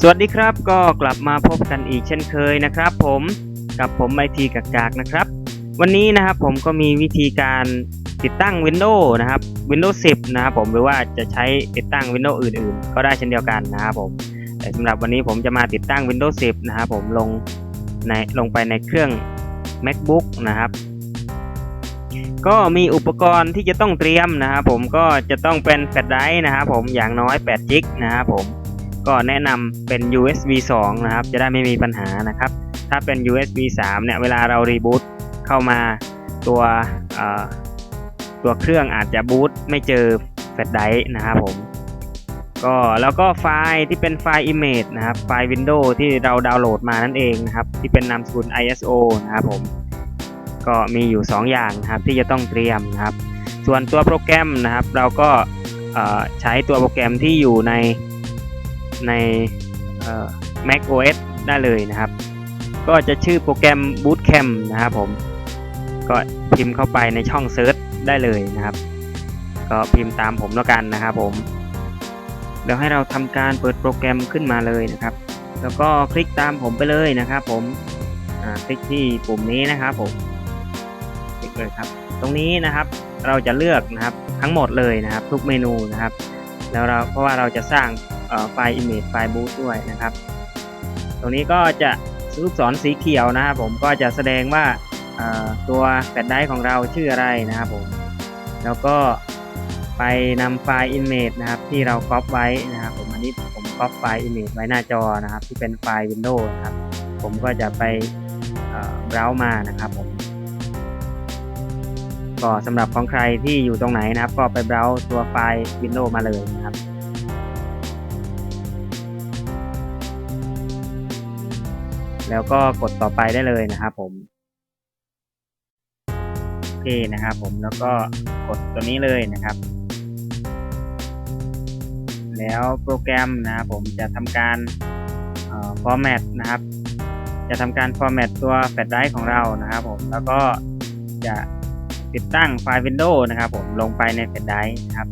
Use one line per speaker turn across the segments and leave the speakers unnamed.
สวัสดีครับก็กลับมาพบกันอีกเช่นเคยนะครับ ผมกับผมไอทีกากๆนะครับ วันนี้นะครับผมก็มีวิธีการติดตั้ง Windows นะครับ Windows 10 นะครับผมหรือว่าจะใช้ติดตั้ง Windows อื่นๆ ก็ได้เช่นเดียวกันนะครับผมแต่สำหรับวันนี้ผมจะมาติดตั้ง Windows 10 นะครับผมลงในลงไปในเครื่อง MacBook นะครับ ก็มีอุปกรณ์ที่จะต้องเตรียมนะครับผมก็จะต้องเป็นแฟลชไดร์นะครับผมอย่างน้อย8 g b นะครับผม ก็แนะนำเป็น USB 2 นะครับ จะได้ไม่มีปัญหานะครับ ถ้าเป็น USB 3 เนี่ย เวลาเรารีบูตเข้ามาตัวตัวเครื่องอาจจะบูตไม่เจอแฟลชไดรฟ์นะครับผมก็แล้วก็ไฟล์ที่เป็นไฟล์ Image นะครับ ไฟล์ Windows ที่เราดาวน์โหลดมานั่นเองนะครับ ที่เป็นนามสกุล ISO นะครับผมก็มีอยู่ 2 อย่างนะครับที่จะต้องเตรียมนะครับ ส่วนตัวโปรแกรมนะครับ เราก็ใช้ตัวโปรแกรมที่อยู่ใน ใน Mac OS ได้เลยนะครับ ก็จะชื่อโปรแกรม Bootcamp นะครับผม ก็พิมพ์เข้าไปในช่องเซิร์ชได้เลยนะครับ ก็พิมพ์ตามผมแล้วกันนะครับผมเดี๋ยวให้เราทำการเปิดโปรแกรมขึ้นมาเลยนะครับ แล้วก็คลิกตามผมไปเลยนะครับ ผมคลิกที่ปุ่มนี้นะครับผมคลิกเลยครับ ตรงนี้นะครับเราจะเลือกนะครับทั้งหมดเลยนะครับ ทุกเมนูนะครับ แล้วเราเพราะว่าเราจะสร้าง ไฟล์ image ไฟล์ boot ด้วยนะครับ ตรงนี้ก็จะลูกศรสีเขียวนะครับผมก็จะแสดงว่าตัวแฟลชไดร์ของเราชื่ออะไรนะครับผม แล้วก็ไปนำไฟล์ image นะครับที่เราก๊อปไว้นะครับผมอันนี้ผมก๊อปไฟล์ image ไว้หน้าจอนะครับ ที่เป็นไฟล์ Windows นะครับ ผมก็จะไปเอ่อ browse มานะครับผมก็สำหรับของใครที่อยู่ตรงไหนนะครับ ก็ไป browse ตัวไฟล์ Windows มาเลยนะครับ แล้วก็กดต่อไปได้เลยนะครับผมโอเคนะครับผมแล้วก็กดตัวนี้เลยนะครับ แล้วโปรแกรมนะครับผมจะทำการเอ่อ format นะครับ จะทำการ format ตัวแฟลชไดรฟ์ของเรานะครับผมแล้วก็จะติดตั้งไฟล์ Windows นะครับ ผมลงไปในแฟลชไดรฟ์นะครับ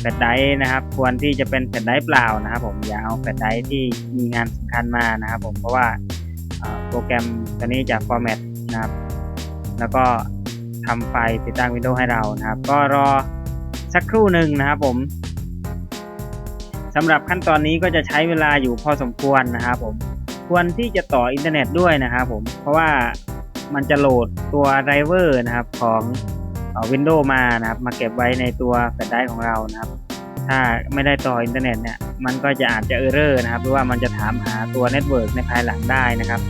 แฟลชไดรฟ์นะครับ ควรที่จะเป็นแฟลชไดรฟ์เปล่านะครับ ผมอย่าเอาแฟลชไดรฟ์ที่มีงานสำคัญมานะครับ ผมเพราะว่า โปรแกรมตัวนี้จะ format นะครับ แล้วก็ทำไฟล์ติดตั้ง Windows ให้เรานะครับ ก็รอสักครู่หนึ่งนะครับผมสำหรับขั้นตอนนี้ก็จะใช้เวลาอยู่พอสมควรนะครับผมควรที่จะต่ออินเทอร์เน็ตด้วยนะครับผมเพราะว่ามันจะโหลดตัวไดรเวอร์นะครับของวินโดว์มานะครับ มาเก็บไว้ในตัวแฟลชไดร์ของเรานะครับ ถ้าไม่ได้ต่ออินเทอร์เน็ตเนี่ย มันก็จะอาจจะเออร์เรอร์นะครับหรือว่ามันจะถามหาตัวเน็ตเวิร์กในภายหลังได้นะครับ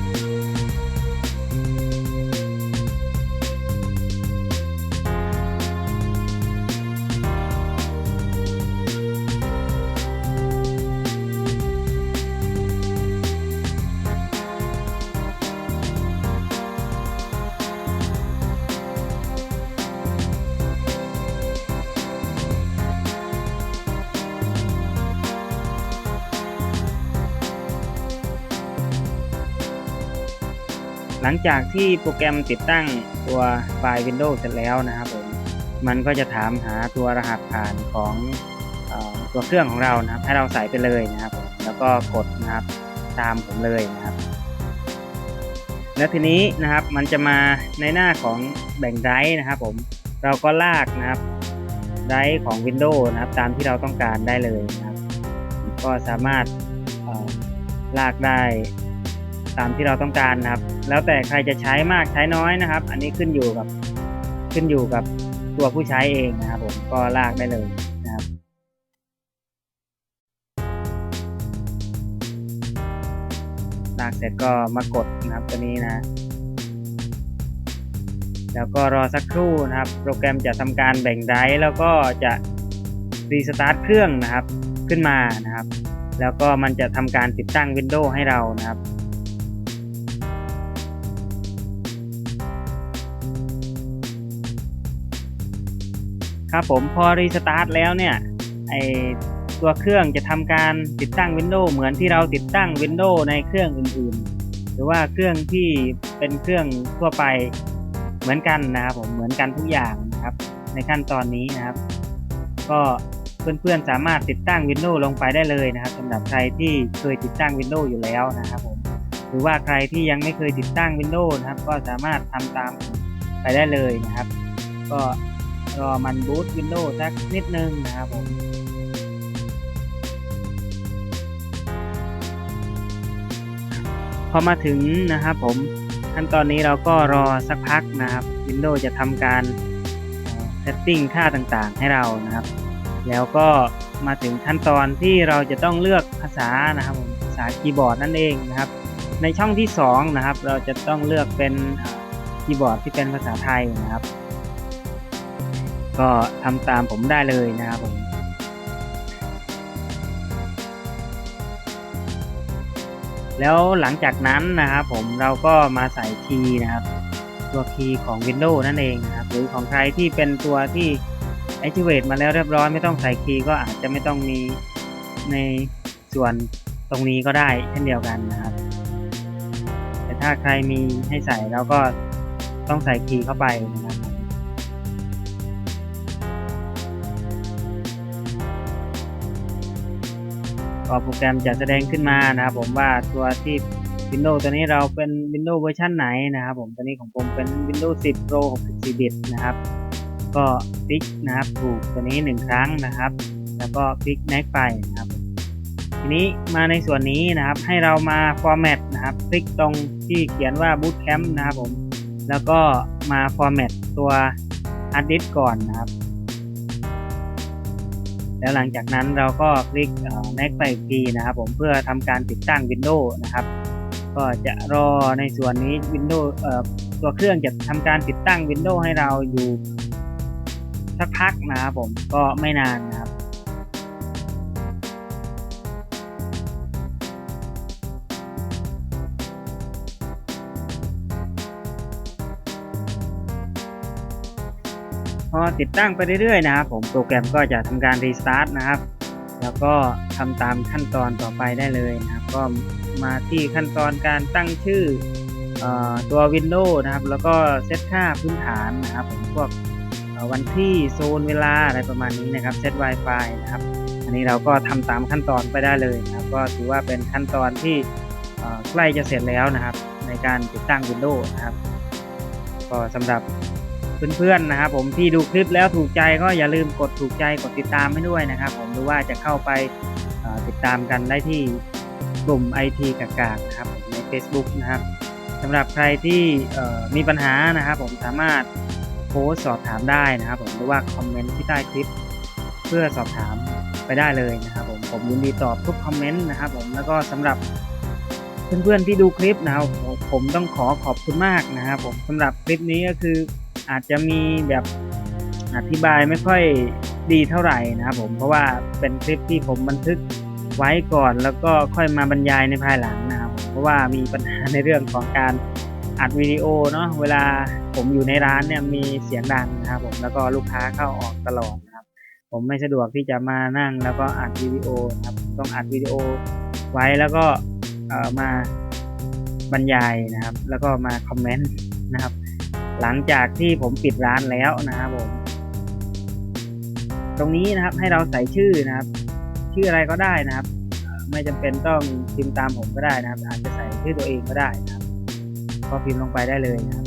หลังจากที่โปรแกรมติดตั้งตัวไฟล์ Windows เสร็จแล้วนะครับผมมันก็จะถามหาตัวรหัสผ่านของออตัวเครื่องของเรานะครับ ให้เราใส่ไปเลยนะครับ แล้วก็กดนะครับตามผมเลยนะครับ แล้วทีนี้นะครับมันจะมาในหน้าของแบ่งไดร์นะครับ ผมเราก็ลากนะครับไดร์ของ Windows นะครับ ตามที่เราต้องการได้เลยนะครับ ก็สามารถลากได้ ตามที่เราต้องการนะครับ แล้วแต่ใครจะใช้มากใช้น้อยนะครับ อันนี้ขึ้นอยู่กับขึ้นอยู่กับตัวผู้ใช้เองนะครับผมก็ลากได้เลยนะครับลากเสร็จก็มากดนะครับตัวนี้นะแล้วก็รอสักครู่นะครับ โปรแกรมจะทำการแบ่งไดร์แล้วก็จะรีสตาร์ทเครื่องนะครับขึ้นมานะครับ แล้วก็มันจะทำการติดตั้ง Windows ให้เรานะครับ ครับผมพอรีสตาร์ทแล้วเนี่ยไอตัวเครื่องจะทำการติดตั้ง Windows เหมือนที่เราติดตั้ง Windows ในเครื่องอื่นๆ หรือว่าเครื่องที่เป็นเครื่องทั่วไปเหมือนกันนะครับผมเหมือนกันทุกอย่างนะครับ ในขั้นตอนนี้นะครับ ก็เพื่อนๆสามารถติดตั้ง Windows ลงไปได้เลยนะครับสำหรับใครที่เคยติดตั้ง Windows อยู่แล้วนะครับผมหรือว่าใครที่ยังไม่เคยติดตั้ง Windows นะครับ ก็สามารถทำตามไปได้เลยนะครับ ก็ รอมันบูต Windows สักนิดนึงนะครับผมพอมาถึงนะครับผมขั้นตอนนี้เราก็รอสักพักนะครับ Windows จะทำการเซตติ้งค่าต่างๆให้เรานะครับ แล้วก็มาถึงขั้นตอนที่เราจะต้องเลือกภาษานะครับผมภาษาคีย์บอร์ดนั่นเองนะครับ ในช่องที่2นะครับ เราจะต้องเลือกเป็นคีย์บอร์ดที่เป็นภาษาไทยนะครับ ก็ทำตามผมได้เลยนะครับผมแล้วหลังจากนั้นนะครับผมเราก็มาใส่คีย์นะครับ ตัวคีย์ของ Windows นั่นเองนะครับหรือของใครที่เป็นตัวที่ activate มาแล้วเรียบร้อยไม่ต้องใส่คีย์ก็อาจจะไม่ต้องมีในส่วนตรงนี้ก็ได้เช่นเดียวกันนะครับ แต่ถ้าใครมีให้ใส่เราก็ต้องใส่คีย์เข้าไปนะครับ ก็โปรแกรมจะแสดงขึ้นมานะครับผมว่าตัวที่ Windows ตัวนี้เราเป็น Windows เวอร์ชันไหนนะครับผมตัวนี้ของผมเป็น Windows 10 Pro 64 บิตนะครับ ก็คลิกนะครับถูกตัวนี้ 1 ครั้งนะครับ แล้วก็คลิก next ไปนะครับทีนี้มาในส่วนนี้นะครับให้เรามา format นะครับ คลิกตรงที่เขียนว่า bootcamp นะครับผม แล้วก็มา format ตัว hard disk ก่อนนะครับ แล้วหลังจากนั้นเราก็คลิก next ไปอีกทีนะครับ ผมเพื่อทำการติดตั้ง Windows นะครับ ก็จะรอในส่วนนี้ Windows ตัวเครื่องจะทำการติดตั้ง Windows ให้เราอยู่สักพักนะครับผมก็ไม่นานนะ พอติดตั้งไปเรื่อยๆนะครับผมโปรแกรมก็จะทำการรีสตาร์ทนะครับ แล้วก็ทำตามขั้นตอนต่อไปได้เลยนะครับ ก็มาที่ขั้นตอนการตั้งชื่ออตัว Windows นะครับ แล้วก็เซตค่าพื้นฐานนะครับผมพวกวันที่โซนเวลาอะไรประมาณนี้นะครับเซต Wi-Fi นะครับ อันนี้เราก็ทำตามขั้นตอนไปได้เลยนะครับ ก็ถือว่าเป็นขั้นตอนที่ใกล้จะเสร็จแล้วนะครับ ในการติดตั้ง Windows นะครับ ก็สำหรับ เพื่อนๆนะครับผมที่ดูคลิปแล้วถูกใจก็อย่าลืมกดถูกใจกดติดตามให้ด้วยนะครับผมหรือว่าจะเข้าไปติดตามกันได้ที่กลุ่ม IT กากานะครับใน Facebook นะครับสำหรับใครที่มีปัญหานะครับผมสามารถโพสสอบถามได้นะครับผมหรือว่าคอมเมนต์ที่ใต้คลิป เพื่อสอบถามไปได้เลยนะครับผมผมยินดีตอบทุกคอมเมนต์นะครับผมแล้วก็สำหรับเพื่อนๆที่ดูคลิปนะครับผมต้องขอขอบคุณมากนะครับผมสำหรับคลิปนี้ก็คือ อาจจะมีแบบอธิบายไม่ค่อยดีเท่าไหร่นะครับผมเพราะว่าเป็นคลิปที่ผมบันทึกไว้ก่อนแล้วก็ค่อยมาบรรยายในภายหลังนะครับผมเพราะว่ามีปัญหาในเรื่องของการอัดวิดีโอเนาะเวลาผมอยู่ในร้านเนี่ยมีเสียงดังนะครับผมแล้วก็ลูกค้าเข้าออกตลอดนะครับ ผมไม่สะดวกที่จะมานั่งแล้วก็อัดวิดีโอนะครับต้องอัดวิดีโอไว้แล้วก็มาบรรยายนะครับ แล้วก็มาคอมเมนต์นะครับ หลังจากที่ผมปิดร้านแล้วนะครับผม ตรงนี้นะครับให้เราใส่ชื่อนะครับ ชื่ออะไรก็ได้นะครับ ไม่จำเป็นต้องพิมพ์ตามผมก็ได้นะครับ อาจจะใส่ชื่อตัวเองก็ได้นะครับ ก็พิมพ์ลงไปได้เลยนะครับ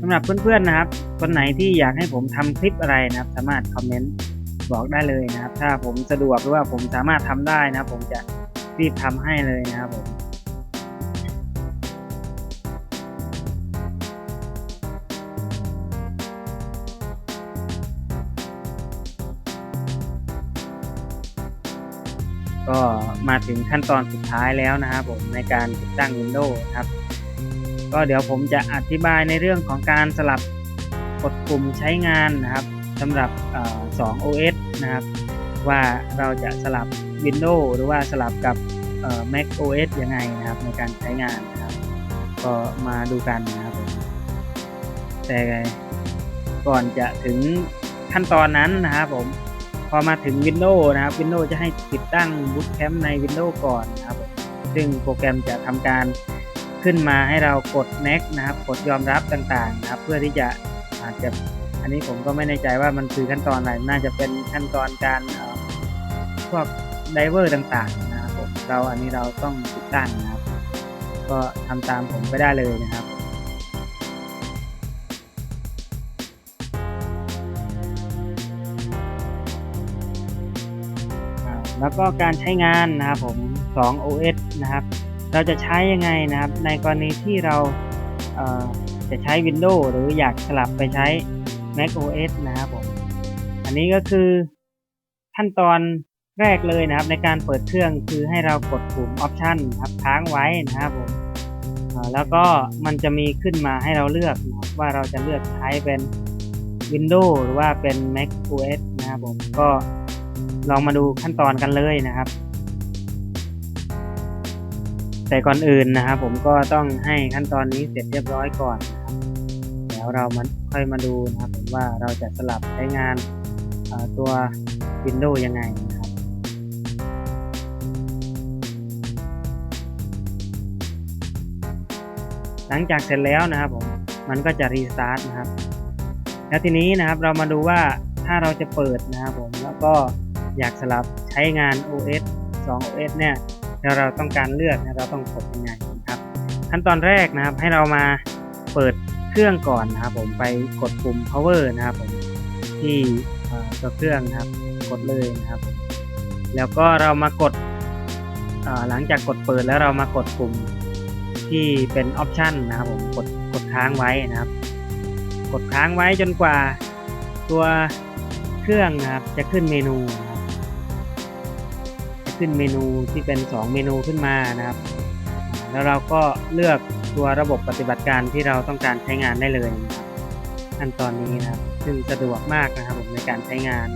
สำหรับเพื่อนๆนะครับ คนไหนที่อยากให้ผมทำคลิปอะไรนะครับ สามารถคอมเมนต์บอกได้เลยนะครับ ถ้าผมสะดวกหรือว่าผมสามารถทำได้นะครับ ผมจะ รีบทำให้เลยนะครับผมก็มาถึงขั้นตอนสุดท้ายแล้วนะครับผมในการติดตั้ง Windows ครับ ก็เดี๋ยวผมจะอธิบายในเรื่องของการสลับกดปุ่มใช้งานนะครับสำหรับสอง OS นะครับ ว่าเราจะสลับ Windows หรือว่าสลับกับ Mac OS ยังไงนะครับในการใช้งานนะครับ ก็มาดูกันนะครับแต่ก่อนจะถึงขั้นตอนนั้นนะครับผมพอมาถึง Windows นะครับ Windows จะให้ติดตั้ง Bootcamp ใน Windows ก่อนนะครับ ซึ่งโปรแกรมจะทำการขึ้นมาให้เรากด next นะครับ กดยอมรับต่างๆนะครับ เพื่อที่จะอาจจะอันนี้ผมก็ไม่แน่ใจว่ามันคือขั้นตอนอะไรน่าจะเป็นขั้นตอนการเวกไดเวอร์ต่างๆนะครับผมเราอันนี้เราต้องติดตั้งนะครับ ก็ทำตามผมไปได้เลยนะครับแล้วก็การใช้งานนะครับผม 2 OS นะครับ เราจะใช้ยังไงนะครับ ในกรณีที่เราเอ่อจะใช้ Windows หรืออยากสลับไปใช้ Mac OS นะครับผม อันนี้ก็คือขั้นตอน แรกเลยนะครับในการเปิดเครื่องคือให้เรากดปุ่ม Option นครับค้างไว้นะครับผมแล้วก็มันจะมีขึ้นมาให้เราเลือกนะว่าเราจะเลือกใช้เป็น Windows หรือว่าเป็น Mac OS นะครับผมก็ลองมาดูขั้นตอนกันเลยนะครับ แต่ก่อนอื่นนะครับผมก็ต้องให้ขั้นตอนนี้เสร็จเรียบร้อยก่อนนะครับแล้วเรามาค่อยมาดูนะครับผมว่าเราจะสลับใช้งานตัว Windows ยังไง หลังจากเสร็จแล้วนะครับผมมันก็จะรีสตาร์ทนะครับ แล้วทีนี้นะครับเรามาดูว่าถ้าเราจะเปิดนะครับผมแล้วก็อยากสลับใช้งาน OS 2 OS เนี่ยแล้วเราต้องการเลือกนะเราต้องกดยังไงนะครับ ขั้นตอนแรกนะครับให้เรามาเปิดเครื่องก่อนนะครับ ผมไปกดปุ่ม power นะครับผมที่ตัวเครื่องนะครับกดเลยนะครับผมแล้วก็เรามากดหลังจากกดเปิดแล้วเรามากดปุ่ม ที่เป็นออปชันนะครับผมกดกดค้างไว้นะครับ กดค้างไว้จนกว่าตัวเครื่องนะครับจะขึ้นเมนูจะขึ้นเมนูที่เป็น 2 เมนูขึ้นมานะครับ แล้วเราก็เลือกตัวระบบปฏิบัติการที่เราต้องการใช้งานได้เลยขั้นตอนนี้นะครับ ซึ่งสะดวกมากนะครับผมในการใช้งานน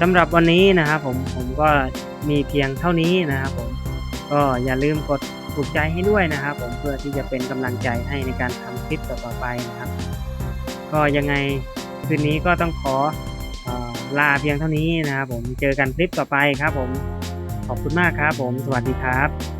สำหรับวันนี้นะครับผมผมก็มีเพียงเท่านี้นะครับผม ก็อย่าลืมกดถูกใจให้ด้วยนะครับ ผมเพื่อที่จะเป็นกำลังใจให้ในการทำคลิปต่อไปนะครับ ก็ยังไงคืนนี้ก็ต้องขอออลาเพียงเท่านี้นะครับผมเจอกันคลิปต่อไปครับผมขอบคุณมากครับผมสวัสดีครับ